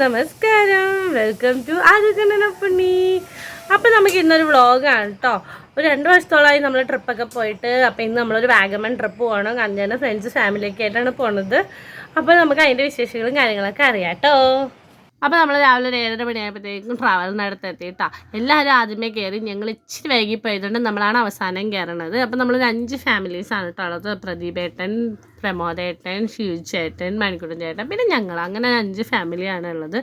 നമസ്കാരം. Welcome to ആദ്യക്കണ്ണപ്പണ്ണി അപ്പം നമുക്ക് ഇന്നൊരു വ്ളോഗാണ് കേട്ടോ ഒരു രണ്ട് വർഷത്തോളമായി നമ്മൾ ട്രിപ്പൊക്കെ പോയിട്ട് അപ്പം ഇന്ന് നമ്മളൊരു വാഗമൺ ട്രിപ്പ് പോകണം കഞ്ചാന്റെ ഫ്രണ്ട്സ് ഫാമിലിയൊക്കെ ആയിട്ടാണ് പോണത്. അപ്പോൾ നമുക്ക് അതിന്റെ വിശേഷങ്ങളും കാര്യങ്ങളൊക്കെ അറിയാം കേട്ടോ അപ്പോൾ നമ്മൾ രാവിലെ ഒരു ഏഴര മണിയായപ്പോഴത്തേക്കും ട്രാവലിനടുത്ത് എത്തിയിട്ടാ എല്ലാവരും ആദ്യമേ കയറി ഞങ്ങൾ ഇച്ചിരി വൈകി പോയതുകൊണ്ട് നമ്മളാണ് അവസാനം കയറണത് അപ്പോൾ നമ്മളൊരു അഞ്ച് ഫാമിലീസാണ് കേട്ടോ ഉള്ളത്. പ്രദീപേട്ടൻ പ്രമോദേട്ടൻ ഷിവചേട്ടൻ മണിക്കുട്ടൻ ചേട്ടൻ പിന്നെ ഞങ്ങൾ. അങ്ങനെ അഞ്ച് ഫാമിലിയാണ് ഉള്ളത്.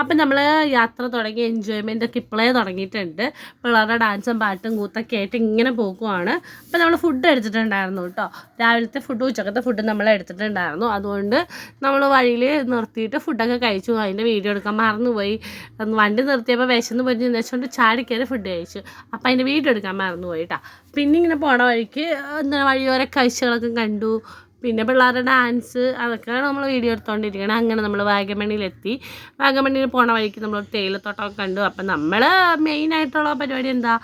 അപ്പം നമ്മൾ യാത്ര തുടങ്ങി എൻജോയ്മെന്റ് ഒക്കെ ഇപ്പോഴേ തുടങ്ങിയിട്ടുണ്ട്. പിള്ളേരുടെ ഡാൻസും പാട്ടും കൂത്തൊക്കെ ആയിട്ട് ഇങ്ങനെ പോകുവാണ്. അപ്പം നമ്മൾ ഫുഡ് എടുത്തിട്ടുണ്ടായിരുന്നു കേട്ടോ. രാവിലത്തെ ഫുഡ് ഉച്ചക്കത്തെ ഫുഡ് നമ്മൾ എടുത്തിട്ടുണ്ടായിരുന്നു. അതുകൊണ്ട് നമ്മൾ വഴിയിൽ നിർത്തിയിട്ട് ഫുഡൊക്കെ കഴിച്ചു. അതിന്റെ വീഡിയോ എടുക്കാൻ മറന്നുപോയി. വണ്ടി നിർത്തിയപ്പോൾ വിശന്ന് പോയി നിന്നുവെച്ചുകൊണ്ട് ചാടി കയറി ഫുഡ് കഴിച്ചു. അപ്പം അതിന്റെ വീഡിയോ എടുക്കാൻ മറന്നുപോയി പിന്നെ ഇങ്ങനെ പോണ വഴിക്ക് എന്താ വഴിയോര കാഴ്ചകളൊക്കെ കണ്ടു. പിന്നെ പിള്ളേരുടെ ഡാൻസ് അതൊക്കെയാണ് നമ്മൾ വീഡിയോ എടുത്തുകൊണ്ടിരിക്കുന്നത് അങ്ങനെ നമ്മൾ വാഗമണ്ണിയിലെത്തി വാഗമണ്ണിൽ പോണ വഴിക്ക് നമ്മൾ തേയിലത്തോട്ടമൊക്കെ കണ്ടു. അപ്പം നമ്മൾ മെയിനായിട്ടുള്ള പരിപാടി എന്താ?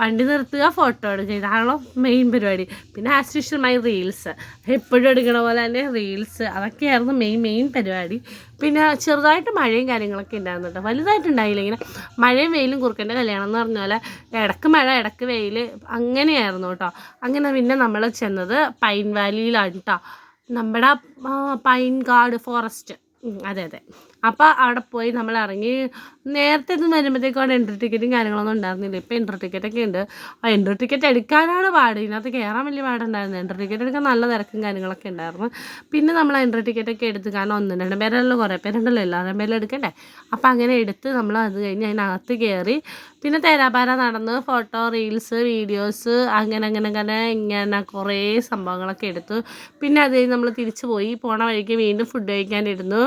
വണ്ടി നിർത്തുക ഫോട്ടോ എടുക്കുക. ഇതാണല്ലോ മെയിൻ പരിപാടി. പിന്നെ ആസ് യൂഷ്വൽ മൈ റീൽസ് എപ്പോഴും എടുക്കണ പോലെ തന്നെ റീൽസ് അതൊക്കെയായിരുന്നു മെയിൻ മെയിൻ പരിപാടി. പിന്നെ ചെറുതായിട്ട് മഴയും കാര്യങ്ങളൊക്കെ ഉണ്ടായിരുന്നു കേട്ടോ. വലുതായിട്ടുണ്ടായില്ല ഇങ്ങനെ മഴയും വെയിലും കുറുക്കന്റെ കല്യാണം എന്ന് പറഞ്ഞ പോലെ ഇടയ്ക്ക് മഴ ഇടയ്ക്ക് വെയിൽ അങ്ങനെയായിരുന്നു കേട്ടോ. അങ്ങനെ പിന്നെ നമ്മൾ ചെന്നത് പൈൻ വാലിയിലാണ് കേട്ടോ. നമ്മുടെ പൈൻ കാട് ഫോറസ്റ്റ് അതെ അതെ. അപ്പോൾ അവിടെ പോയി നമ്മൾ ഇറങ്ങി നേരത്തെ ഒന്നും വരുമ്പോഴത്തേക്കും അവിടെ എൻട്രി ടിക്കറ്റും കാര്യങ്ങളൊന്നും ഉണ്ടായിരുന്നില്ല. ഇപ്പോൾ എൻട്രി ടിക്കറ്റൊക്കെ ഉണ്ട്. ആ എൻട്രി ടിക്കറ്റ് എടുക്കാനാണ് പാട്. ഇതിനകത്ത് കയറാൻ വലിയ പാടുണ്ടായിരുന്നു എൻട്രി ടിക്കറ്റ് എടുക്കാൻ നല്ല തിരക്കും കാര്യങ്ങളൊക്കെ ഉണ്ടായിരുന്നു. പിന്നെ നമ്മൾ എൻട്രി ടിക്കറ്റൊക്കെ എടുത്ത് കാരണം ഒന്നും രണ്ട് പേരല്ലോ കുറേ പേരുണ്ടല്ലോ. എല്ലാവരും പേരും എടുക്കണ്ടേ? അപ്പോൾ അങ്ങനെ എടുത്ത് നമ്മൾ അത് കഴിഞ്ഞ് അതിനകത്ത് കയറി പിന്നെ തേരാപാര നടന്ന് ഫോട്ടോ റീൽസ് വീഡിയോസ് അങ്ങനെ അങ്ങനെ അങ്ങനെ ഇങ്ങനെ കുറേ സംഭവങ്ങളൊക്കെ എടുത്തു. പിന്നെ അത് നമ്മൾ തിരിച്ചു പോയി പോണ വഴിക്ക് വീണ്ടും ഫുഡ് കഴിക്കാനിരുന്നു.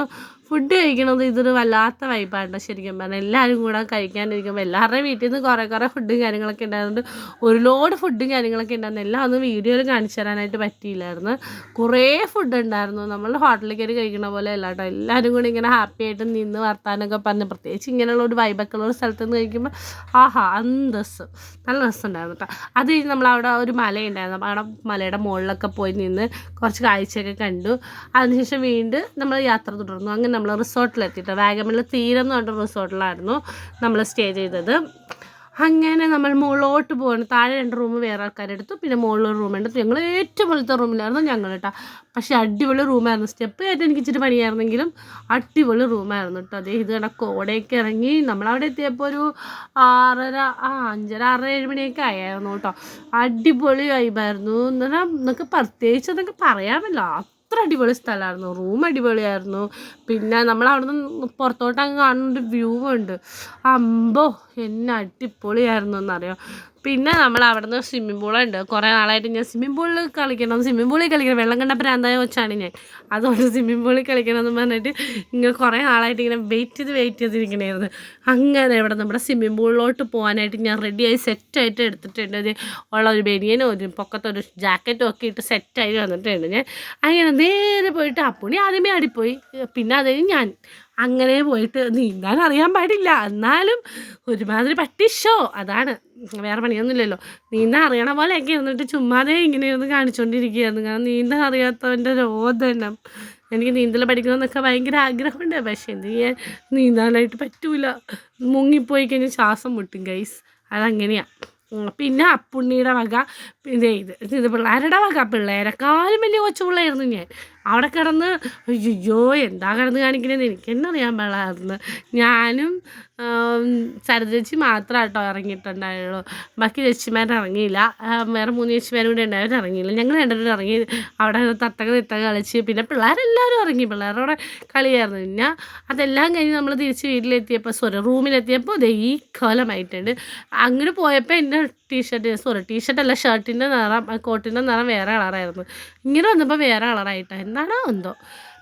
ഫുഡ് കഴിക്കണത് ഇതൊരു വല്ലാത്ത വൈബാണ് ശരിക്കും പറഞ്ഞാൽ എല്ലാവരും കൂടെ കഴിക്കാനിരിക്കുമ്പോൾ എല്ലാവരുടെയും വീട്ടിൽ നിന്ന് കുറേ കുറേ ഫുഡും കാര്യങ്ങളൊക്കെ ഉണ്ടായിരുന്നു ഒരു ലോഡ് ഫുഡും കാര്യങ്ങളൊക്കെ ഉണ്ടായിരുന്നു എല്ലാം ഒന്നും വീഡിയോയിൽ കാണിച്ചു തരാനായിട്ട് പറ്റിയില്ലായിരുന്നു. കുറേ ഫുഡ് ഉണ്ടായിരുന്നു നമ്മൾ ഹോട്ടലിൽ കയറി കഴിക്കുന്ന പോലെ അല്ല കേട്ടോ എല്ലാവരും കൂടി ഇങ്ങനെ ഹാപ്പി ആയിട്ട് നിന്ന് വർത്താനൊക്കെ പറഞ്ഞ് പ്രത്യേകിച്ച് ഇങ്ങനെയുള്ള ഒരു വൈബൊക്കെ ഉള്ള ഒരു സ്ഥലത്ത് നിന്ന് കഴിക്കുമ്പോൾ ആഹാ അന്തസ് നല്ല രസമുണ്ടായിരുന്നു കേട്ടോ അത് കഴിഞ്ഞ് നമ്മളവിടെ ഒരു മലയുണ്ടായിരുന്നു അവിടെ മലയുടെ മുകളിലൊക്കെ പോയി നിന്ന് കുറച്ച് കാഴ്ചയൊക്കെ കണ്ടു. അതിനുശേഷം വീണ്ടും നമ്മൾ യാത്ര തുടർന്നു. അങ്ങനെ നമ്മൾ റിസോർട്ടിലെത്തിയിട്ട് വാഗമണിൽ തീരം എന്ന് പറഞ്ഞ റിസോർട്ടിലായിരുന്നു നമ്മൾ സ്റ്റേ ചെയ്തത്. അങ്ങനെ നമ്മൾ മുകളിലോട്ട് പോകണം താഴെ രണ്ട് റൂം വേറെ ആൾക്കാരെടുത്തു പിന്നെ മുകളിലൊരു റൂം എടുത്തു. ഞങ്ങൾ ഏറ്റവും വലുത്ത റൂമിലായിരുന്നു ഞങ്ങൾ കേട്ടോ പക്ഷേ അടിപൊളി റൂമായിരുന്നു സ്റ്റെപ്പ് ആയിട്ട് എനിക്ക് ഇച്ചിരി പണിയായിരുന്നെങ്കിലും അടിപൊളി റൂമായിരുന്നു കേട്ടോ അതേ ഇത് കണക്ക് ഇറങ്ങി നമ്മളവിടെ എത്തിയപ്പോൾ ഒരു ആറര ആ അഞ്ചര ആറര ഏഴ് മണിയൊക്കെ ആയിരുന്നു കേട്ടോ അടിപൊളി വൈബായിരുന്നു എന്ന് പറഞ്ഞാൽ നിങ്ങൾക്ക് പ്രത്യേകിച്ച് എന്നൊക്കെ പറയാമല്ലോ അത്ര അടിപൊളി സ്ഥലമായിരുന്നു. റൂം അടിപൊളിയായിരുന്നു. പിന്നെ നമ്മൾ അവിടുന്ന് പുറത്തോട്ട് അങ്ങ് കാണുന്ന ഒരു വ്യൂ ഉണ്ട്. അമ്പോ എന്നെ അടിപൊളിയായിരുന്നു എന്നറിയാം? പിന്നെ നമ്മൾ അവിടുന്ന് സ്വിമ്മിംഗ് പൂളുണ്ട് കുറേ നാളായിട്ട് ഞാൻ സ്വിമ്മിംഗ് പൂളിൽ കളിക്കണം. സ്വിമ്മിംഗ് പൂളിൽ കളിക്കണം. വെള്ളം കണ്ട പ്രാന്തായ വെച്ചാണ് ഞാൻ. അതുകൊണ്ട് സ്വിമ്മിംഗ് പൂളിൽ കളിക്കണം എന്ന് പറഞ്ഞിട്ട് ഇങ്ങനെ കുറേ നാളായിട്ട് ഇങ്ങനെ വെയിറ്റ് ചെയ്ത് വെയിറ്റ് ചെയ്തിരിക്കണായിരുന്നു അങ്ങനെ ഇവിടെ നമ്മുടെ സ്വിമ്മിംഗ് പൂളിലോട്ട് പോകാനായിട്ട് ഞാൻ റെഡിയായി സെറ്റായിട്ട് എടുത്തിട്ടുണ്ട്. ഉള്ള ഒരു ബനിയനും ഒരു പൊക്കത്തൊരു ജാക്കറ്റും ഒക്കെ ഇട്ട് സെറ്റായി വന്നിട്ടുണ്ട് ഞാൻ. അങ്ങനെ നേരെ പോയിട്ട് അപ്പുണി ആദ്യമേ ആടിപ്പോയി പിന്നെ അതിന് ഞാൻ. അങ്ങനെ പോയിട്ട് നീന്താൻ അറിയാൻ പാടില്ല. എന്നാലും ഒരുമാതിരി പട്ടി ഷോ അതാണ്. വേറെ പണിയൊന്നുമില്ലല്ലോ. നീന്താൻ അറിയണ പോലെയൊക്കെ ഇരുന്നിട്ട് ചുമ്മാതെ ഇങ്ങനെ ഇരുന്ന് കാണിച്ചുകൊണ്ടിരിക്കുകയായിരുന്നു കാരണം നീന്താൻ അറിയാത്തവന്റെ രോദനം. എനിക്ക് നീന്തൽ പഠിക്കണമെന്നൊക്കെ ഭയങ്കര ആഗ്രഹമുണ്ട്. പക്ഷേ എന്ത് ചെയ്യാൻ? നീന്താനായിട്ട് പറ്റൂല. മുങ്ങിപ്പോയി കഴിഞ്ഞാൽ ശ്വാസം മുട്ടും ഗൈസ് അതങ്ങനെയാണ് പിന്നെ അപ്പുണ്ണിയുടെ വക. ഇത് ഇത് പിള്ളേരുടെ വക. പിള്ളേരെക്കാളും വലിയ കൊച്ചു പിള്ളേരായിരുന്നു ഞാൻ. അവിടെ കിടന്ന് അയ്യോ എന്താ കിടന്ന് കാണിക്കണേന്ന് എനിക്ക് തന്നെ അറിയാൻ പാടില്ലായിരുന്നു. ഞാനും സരിത ചേച്ചി മാത്രം കേട്ടോ ഇറങ്ങിയിട്ടുണ്ടായുള്ളൂ. ബാക്കി ചേച്ചിമാർ ഇറങ്ങിയില്ല. വേറെ മൂന്ന് ചേച്ചിമാരും കൂടെ ഉണ്ടായവർ ഇറങ്ങിയില്ല. ഞങ്ങൾ രണ്ടുപേരും ഇറങ്ങി അവിടെ തത്തക തിത്തക കളിച്ച്. പിന്നെ പിള്ളേരെല്ലാവരും ഇറങ്ങി. പിള്ളേരുടെ കളിയായിരുന്നു. പിന്നെ അതെല്ലാം കഴിഞ്ഞ് നമ്മൾ തിരിച്ച് വീട്ടിലെത്തിയപ്പോൾ സോറി റൂമിലെത്തിയപ്പോൾ ദേ ഈ കോലമായിട്ടുണ്ട് അങ്ങോട്ട് പോയപ്പോൾ എന്റെ ടീഷർട്ട് സോറി ടീഷർട്ടല്ല ഷർട്ടിന്റെ നിറം കോട്ടിന്റെ നിറം വേറെ കളറായിരുന്നു ഇങ്ങനെ വന്നപ്പോൾ വേറെ കളറായിട്ടാണ് എന്താണോ എന്തോ.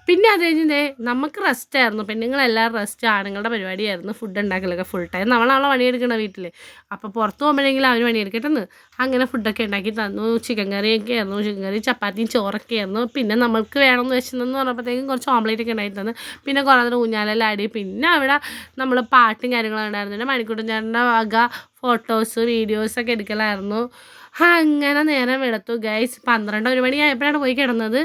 പിന്നെ അത് കഴിഞ്ഞ് നമുക്ക് റെസ്റ്റ് ആയിരുന്നു. പെണ്ണുങ്ങളെല്ലാവരും റെസ്റ്റ് ആണുങ്ങളുടെ പരിപാടിയായിരുന്നു. ഫുഡ് ഉണ്ടാക്കലൊക്കെ ഫുൾ ടൈം നമ്മളാണോ പണിയെടുക്കണ വീട്ടിൽ അപ്പോൾ പുറത്ത് പോകുമ്പോഴെങ്കിലും അവർ പണിയെടുക്കട്ടെന്ന്. അങ്ങനെ ഫുഡൊക്കെ ഉണ്ടാക്കി തന്നു. ചിക്കൻ കറിയൊക്കെ ആയിരുന്നു. ചിക്കൻ കറി ചപ്പാത്തിയും ചോറൊക്കെ ആയിരുന്നു. പിന്നെ നമ്മൾക്ക് വേണമെന്ന് വെച്ചെന്ന് പറഞ്ഞപ്പോഴത്തേക്കും കുറച്ച് ഓംലേറ്റ് ഒക്കെ ഉണ്ടായി തന്നു. പിന്നെ കുറേ നേരം ഊഞ്ഞാലെല്ലാം പിന്നെ അവിടെ നമ്മൾ പാട്ടും കാര്യങ്ങളും ഉണ്ടായിരുന്നു. മണിക്കൂട്ടൻ ചേട്ടന്റെ വക ഫോട്ടോസ് വീഡിയോസൊക്കെ എടുക്കലായിരുന്നു. അങ്ങനെ നേരം വെളുത്തു. ഗൈസ് പന്ത്രണ്ട് ഒരു മണിയായപ്പോഴാണ് പോയി കിടന്നത്.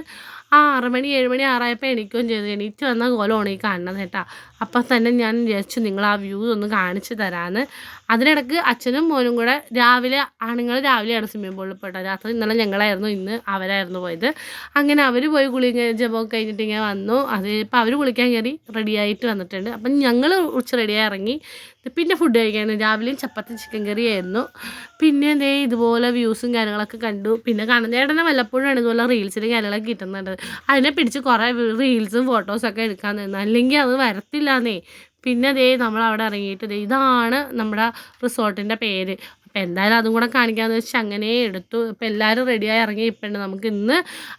ആ ആറ് മണി ഏഴ് മണി ആറായപ്പോൾ എണീക്കുകയും ചെയ്തു. എണീറ്റ് വന്ന കോലമാണ് ഈ കാണുന്നത് കേട്ടോ. അപ്പം തന്നെ ഞാൻ വിചാരിച്ചു നിങ്ങൾ ആ വ്യൂ ഒന്ന് കാണിച്ചു തരാമെന്ന് അതിനിടക്ക് അച്ഛനും മോനും കൂടെ രാവിലെ ആണുങ്ങൾ രാവിലെയാണ് സ്വിമ്മിംഗ് പൂളിൽ പോയിട്ട് രാത്രി ഇന്നലെ ഞങ്ങളായിരുന്നു ഇന്ന് അവരായിരുന്നു പോയത്. അങ്ങനെ അവർ പോയി കുളി ജപമൊക്കെ കഴിഞ്ഞിട്ട് ഇങ്ങനെ വന്നു. അത് ഇപ്പം അവർ കുളിക്കാൻ കയറി റെഡിയായിട്ട് വന്നിട്ടുണ്ട്. അപ്പം ഞങ്ങൾ ഉച്ച റെഡിയായി ഇറങ്ങി. പിന്നെ ഫുഡ് കഴിക്കായിരുന്നു രാവിലെയും ചപ്പാത്തി ചിക്കൻ കറി ആയിരുന്നു. പിന്നെ എന്തേ ഇതുപോലെ വ്യൂസും കാര്യങ്ങളൊക്കെ കണ്ടു. പിന്നെ കാണുന്ന ചേട്ടനെ വല്ലപ്പോഴാണ് ഇതുപോലെ റീൽസിലും കാര്യങ്ങളൊക്കെ കിട്ടുന്നുണ്ട്. അതിനെ പിടിച്ച് കുറേ റീൽസും ഫോട്ടോസൊക്കെ എടുക്കാൻ നിന്നു. അല്ലെങ്കിൽ അത് വരത്തില്ലാന്നേ പിന്നെ ദേ നമ്മൾ അവിടെ ഇറങ്ങിയിട്ട് ദേ ഇതാണ് നമ്മുടെ റിസോർട്ടിന്റെ പേര്. അപ്പം എന്തായാലും അതും കൂടെ കാണിക്കാമെന്ന് വെച്ചാൽ അങ്ങനെ എടുത്തു. ഇപ്പം എല്ലാവരും റെഡിയായി ഇറങ്ങി ഇപ്പം നമുക്ക് ഇന്ന്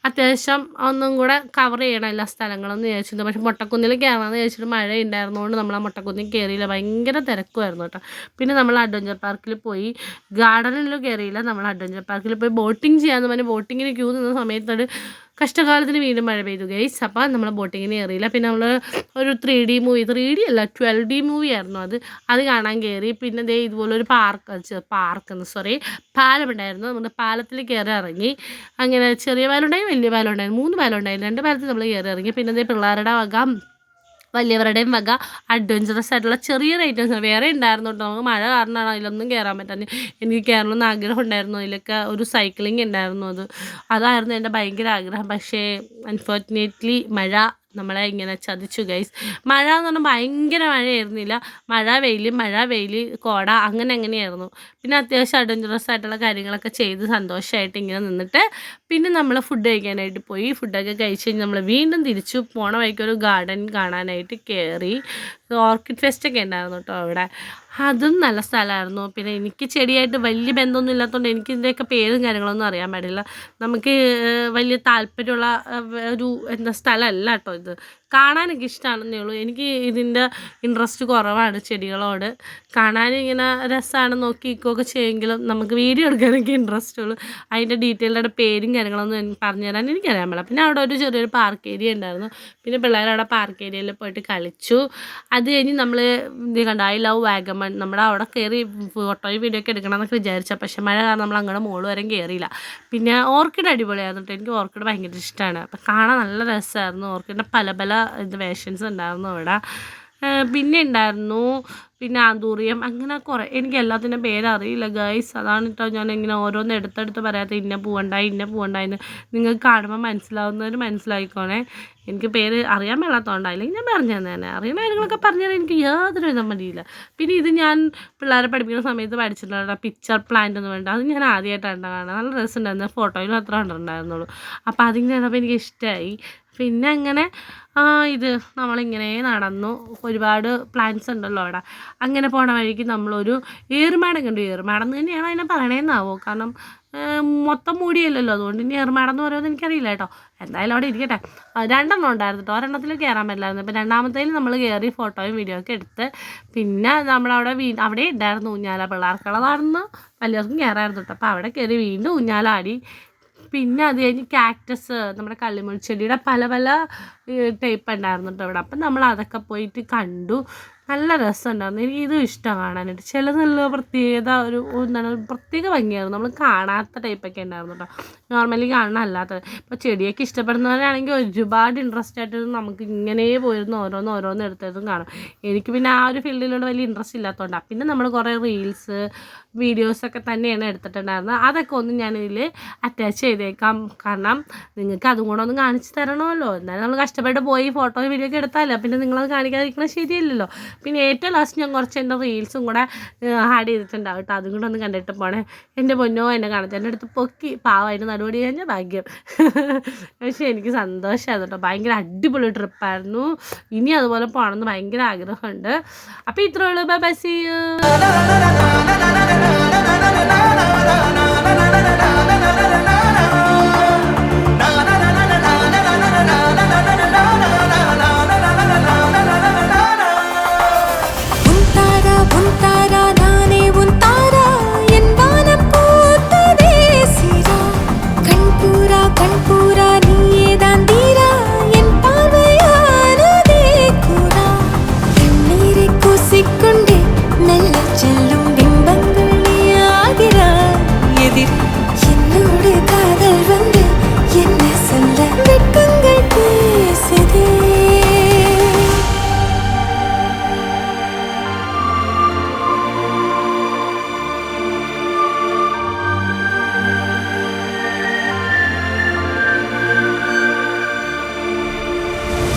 അത്യാവശ്യം ഒന്നും കൂടെ കവർ ചെയ്യണം എല്ലാ സ്ഥലങ്ങളെന്ന് വിചാരിച്ചിരുന്നു പക്ഷെ മുട്ടക്കുന്നിൽ കയറണമെന്ന് ചോദിച്ചിട്ട് മഴ ഉണ്ടായിരുന്നതുകൊണ്ട് നമ്മൾ ആ മുട്ടക്കുന്നിൽ കയറിയില്ല ഭയങ്കര തിരക്കുമായിരുന്നു കേട്ടോ. പിന്നെ നമ്മൾ അഡ്വഞ്ചർ പാർക്കിൽ പോയി. ഗാർഡനിലും കയറിയില്ല നമ്മൾ അഡ്വഞ്ചർ പാർക്കിൽ പോയി ബോട്ടിങ് ചെയ്യാമെന്ന് പറഞ്ഞ് ബോട്ടിങ്ങിന് ക്യൂ നിന്ന സമയത്തോട് കഷ്ടകാലത്തിന് വീണ്ടും മഴ പെയ്തു ഗൈസ് അപ്പോൾ നമ്മൾ ബോട്ടിങ്ങിന് കയറിയില്ല പിന്നെ നമ്മൾ ഒരു three D movie three D അല്ല ട്വൽവ് ഡി മൂവി ആയിരുന്നു അത്. അത് കാണാൻ കയറി പിന്നെ ദേ ഇതുപോലെ ഒരു പാർക്ക് പാർക്ക് സോറി പാലമുണ്ടായിരുന്നു നമ്മൾ പാലത്തിൽ കയറി ഇറങ്ങി. അങ്ങനെ ചെറിയ പാലമുണ്ടായി വലിയ പാലമുണ്ടായിരുന്നു മൂന്ന് പാലമുണ്ടായിരുന്നു രണ്ട് പാലത്തിൽ നമ്മൾ കയറി ഇറങ്ങി. പിന്നെ ദേ പിള്ളേരുടെ വക വലിയവരുടെയും വക അഡ്വഞ്ചറസ് ആയിട്ടുള്ള ചെറിയ ഐറ്റംസ് വേറെ ഉണ്ടായിരുന്നു കേട്ടോ നമുക്ക് മഴ കാരണമാണ് അതിലൊന്നും കയറാൻ പറ്റാൻ എനിക്ക് കയറണമെന്ന് ആഗ്രഹം ഉണ്ടായിരുന്നു. അതിലൊക്കെ ഒരു സൈക്ലിംഗ് ഉണ്ടായിരുന്നു അത്. അതായിരുന്നു എന്റെ ഭയങ്കര ആഗ്രഹം. പക്ഷേ അൺഫോർച്ചുനേറ്റ്ലി മഴ നമ്മളെ ഇങ്ങനെ ചതിച്ചു ഗൈസ് മഴ എന്ന് പറഞ്ഞാൽ ഭയങ്കര മഴയായിരുന്നില്ല. മഴ വെയിൽ മഴ വെയിൽ കോട അങ്ങനെ അങ്ങനെയായിരുന്നു പിന്നെ അത്യാവശ്യം അഡ്വഞ്ചറസ് ആയിട്ടുള്ള കാര്യങ്ങളൊക്കെ ചെയ്ത് സന്തോഷമായിട്ട് ഇങ്ങനെ നിന്നിട്ട് പിന്നെ നമ്മൾ ഫുഡ് കഴിക്കാനായിട്ട് പോയി. ഫുഡൊക്കെ കഴിച്ച് കഴിഞ്ഞ് നമ്മൾ വീണ്ടും തിരിച്ചു പോണ വഴിക്കൊരു ഗാർഡൻ കാണാനായിട്ട് കയറി ഓർക്കിഡ് ഫെസ്റ്റൊക്കെ ഉണ്ടായിരുന്നു കേട്ടോ അവിടെ. അതും നല്ല സ്ഥലമായിരുന്നു. പിന്നെ എനിക്ക് ചെടിയായിട്ട് വലിയ ബന്ധമൊന്നും ഇല്ലാത്തതുകൊണ്ട് എനിക്ക് ഇതിന്റെയൊക്കെ പേരും കാര്യങ്ങളൊന്നും അറിയാൻ പാടില്ല. നമുക്ക് വലിയ താല്പര്യമുള്ള ഒരു എന്താ സ്ഥലമല്ല കേട്ടോ ഇത്. കാണാനൊക്കെ ഇഷ്ടമാണെന്നേ ഉള്ളൂ. എനിക്ക് ഇതിന്റെ ഇൻട്രസ്റ്റ് കുറവാണ് ചെടികളോട്. കാണാൻ ഇങ്ങനെ രസമാണ് നോക്കി നിൽക്കുകയൊക്കെ ചെയ്യുമെങ്കിലും നമുക്ക് വീഡിയോ എടുക്കാനൊക്കെ ഇൻട്രസ്റ്റ് ഉള്ളൂ. അതിന്റെ ഡീറ്റെയിൽഡ് പേരും കാര്യങ്ങളൊന്നും എനിക്ക് പറഞ്ഞു തരാൻ എനിക്കറിയാൻ പാടില്ല. പിന്നെ അവിടെ ഒരു ചെറിയൊരു പാർക്ക് ഏരിയ ഉണ്ടായിരുന്നു. പിന്നെ പിള്ളേർ അവിടെ പാർക്ക് ഏരിയയിൽ പോയിട്ട് കളിച്ചു. അത് കഴിഞ്ഞ് നമ്മൾ ഇത് കണ്ട ഐ ലവ് വാഗമൺ. നമ്മുടെ അവിടെ കയറി ഫോട്ടോയും വീഡിയോ ഒക്കെ എടുക്കണം എന്നൊക്കെ വിചാരിച്ച. പക്ഷേ മഴ കാരണം നമ്മൾ അങ്ങോട്ട് മുകളിൽ വരെ കയറിയില്ല. പിന്നെ ഓർക്കിഡ് അടിപൊളിയായിരുന്നു കേട്ടോ. എനിക്ക് ഓർക്കിഡ് ഭയങ്കര ഇഷ്ടമാണ് അപ്പം കാണാൻ നല്ല രസമായിരുന്നു ഓർക്കിഡിന്റെ പല പല ഇത് വേഷൻസ് ഉണ്ടായിരുന്നു അവിടെ പിന്നെ ഉണ്ടായിരുന്നു പിന്നെ ആന്തൂറിയം അങ്ങനെ കുറേ എനിക്ക് എല്ലാത്തിന്റെ പേരറിയില്ല ഗൈസ് അതാണ് കേട്ടോ ഞാൻ ഇങ്ങനെ ഓരോന്ന് എടുത്തെടുത്ത് പറയാത്ത ഇന്ന പൂവുണ്ടായി ഇന്ന പൂവുണ്ടായിന്ന് നിങ്ങൾക്ക് കാണുമ്പോൾ മനസ്സിലാവുന്നവർ മനസ്സിലായിക്കോണേ. എനിക്ക് പേര് അറിയാൻ മേലാത്തതുകൊണ്ടായില്ലെങ്കിൽ ഞാൻ പറഞ്ഞു തന്നെ. അറിയുന്ന കാര്യങ്ങളൊക്കെ പറഞ്ഞു എനിക്ക് യാതൊരു വിധം മതിയില്ല പിന്നെ ഇത് ഞാൻ പിള്ളേരെ പഠിപ്പിക്കുന്ന സമയത്ത് പഠിച്ചിട്ടുള്ള പിക്ചർ പ്ലാന്റ് എന്ന് വേണ്ട അത് ഞാൻ ആദ്യമായിട്ടാണ് കാണുന്നത്. നല്ല രസമുണ്ടായിരുന്നു. ഫോട്ടോയിൽ മാത്രമേ കണ്ടിട്ടുണ്ടായിരുന്നുള്ളൂ. അപ്പോൾ അതിങ്ങനെ കണ്ടപ്പോൾ എനിക്ക് ഇഷ്ടമായി പിന്നെ അങ്ങനെ ഇത് നമ്മളിങ്ങനെ നടന്നു. ഒരുപാട് പ്ലാന്റ്സ് ഉണ്ടല്ലോ അവിടെ. അങ്ങനെ പോണ വഴിക്ക് നമ്മളൊരു ഏറുമാടം കണ്ടു. ഏറുമാടം എന്ന് തന്നെയാണ് അതിനെ പറയണേന്നാവോ? കാരണം മൊത്തം മൂടിയല്ലല്ലോ. അതുകൊണ്ട് ഇനി ഏറുമാടം എന്ന് പറയുന്നത് എനിക്കറിയില്ല കേട്ടോ. എന്തായാലും അവിടെ ഇരിക്കട്ടെ. രണ്ടെണ്ണം ഉണ്ടായിരുന്നു കേട്ടോ. ഒരെണ്ണത്തിൽ കയറാൻ പറ്റില്ലായിരുന്നു. അപ്പോൾ രണ്ടാമത്തേൽ നമ്മൾ കയറി ഫോട്ടോയും വീഡിയോ ഒക്കെ എടുത്ത് പിന്നെ നമ്മളവിടെ വീ അവിടെ ഉണ്ടായിരുന്നു ഊഞ്ഞാല പിള്ളേർക്കുള്ളതാണെന്ന് വലിയവർക്കും കയറായിരുന്നു കേട്ടോ. അപ്പോൾ അവിടെ കയറി വീണ്ടും ഊഞ്ഞാലാടി പിന്നെ അത് കഴിഞ്ഞ് കാക്ടസ് നമ്മുടെ കള്ളിമുൾച്ചെടിയുടെ പല പല ടൈപ്പ് ഉണ്ടായിരുന്നു കേട്ടോ ഇവിടെ. അപ്പം നമ്മൾ അതൊക്കെ പോയിട്ട് കണ്ടു. നല്ല രസമുണ്ടായിരുന്നു. എനിക്ക് ഇതും ഇഷ്ടം കാണാനായിട്ട്. ചിലത് നല്ല പ്രത്യേകത ഒരു എന്താണ് പ്രത്യേക ഭംഗിയായിരുന്നു. നമ്മൾ കാണാത്ത ടൈപ്പൊക്കെ ഉണ്ടായിരുന്നു കേട്ടോ നോർമലി കാണുന്ന അല്ലാത്തത് ഇപ്പോൾ ചെടിയൊക്കെ ഇഷ്ടപ്പെടുന്നവരാണെങ്കിൽ ഒരുപാട് ഇൻട്രസ്റ്റ് ആയിട്ട് നമുക്ക് ഇങ്ങനെ പോയിരുന്നു ഓരോന്ന് ഓരോന്ന് എടുത്തതും കാണും. എനിക്ക് പിന്നെ ആ ഒരു ഫീൽഡിലോട് വലിയ ഇൻട്രസ്റ്റ് ഇല്ലാത്തതുകൊണ്ടാണ് പിന്നെ നമ്മൾ കുറേ റീൽസ് വീഡിയോസൊക്കെ തന്നെയാണ് എടുത്തിട്ടുണ്ടായിരുന്നത്. അതൊക്കെ ഒന്ന് ഞാനിതിൽ അറ്റാച്ച് ചെയ്തേക്കാം. കാരണം നിങ്ങൾക്ക് അതും കൂടെ ഒന്ന് കാണിച്ച് തരണമല്ലോ. എന്നാലും നമ്മൾ കഷ്ടപ്പെട്ട് പോയി ഫോട്ടോ വീഡിയോ ഒക്കെ എടുത്താലോ. പിന്നെ നിങ്ങളത് കാണിക്കാതിരിക്കണം ശരിയല്ലല്ലോ. പിന്നെ ഏറ്റവും ലാസ്റ്റ് ഞാൻ കുറച്ച് എന്റെ റീൽസും കൂടെ ആഡ് ചെയ്തിട്ടുണ്ടാവും കേട്ടോ അതും കൂടെ ഒന്ന് കണ്ടിട്ട് പോണേ എന്റെ പൊന്നോ എന്നെ കാണത്തെ എന്റെ അടുത്ത് പൊക്കി പാവമായിട്ട് നടുപടി കഴിഞ്ഞ ഭാഗ്യം പക്ഷേ എനിക്ക് സന്തോഷമായിരുന്നു കേട്ടോ ഭയങ്കര അടിപൊളി ട്രിപ്പായിരുന്നു ഇനി അതുപോലെ പോകണമെന്ന് ഭയങ്കര ആഗ്രഹമുണ്ട് അപ്പോൾ ഇത്രയേ ഉള്ളൂ bye bye you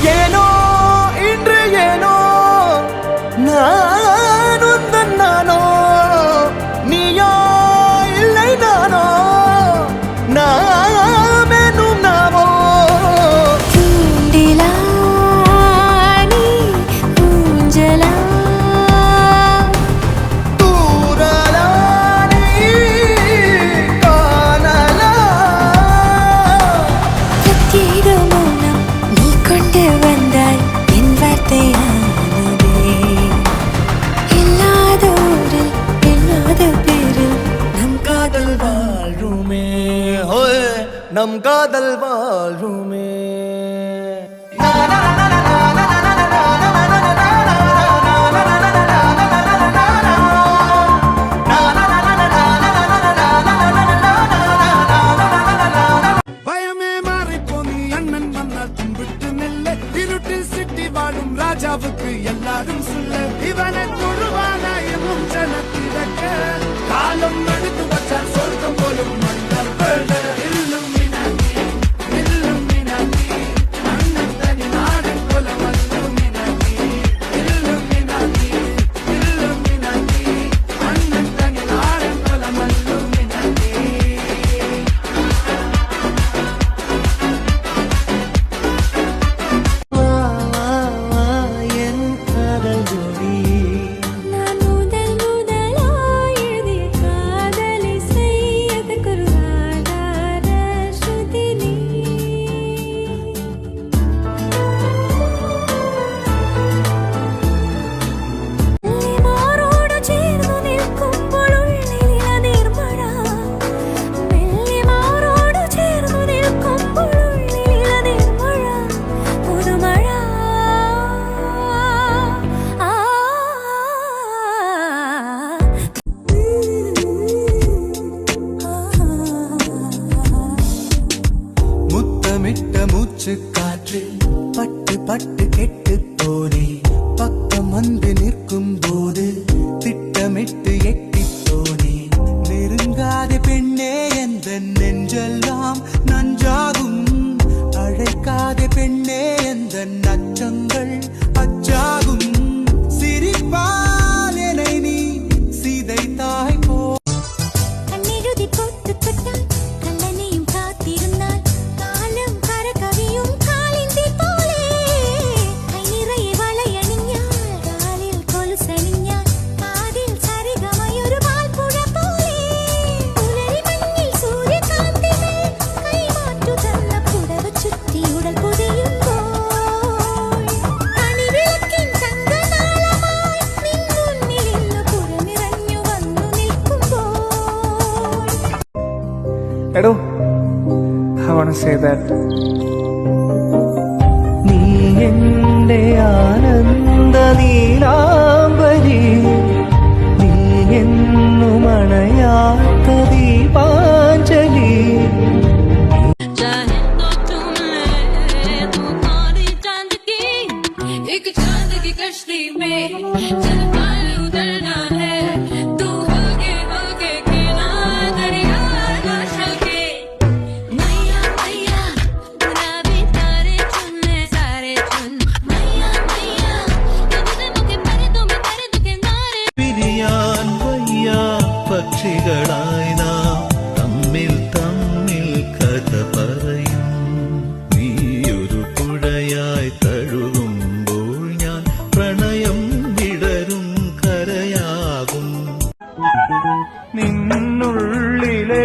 Yeah, no. nằm ca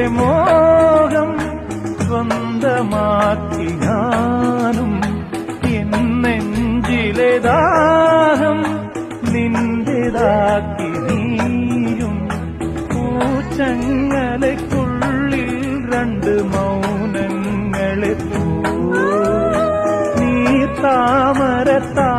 മോഹം സ്വന്തമാക്കി ഞാനും എന്നെഞ്ചിലെ ദാഹം നിന്റേതാക്കി നീയും പൂച്ചങ്ങളെക്കുള്ളിൽ രണ്ട് മൗനങ്ങളെ പോ. നീ താമരത്താ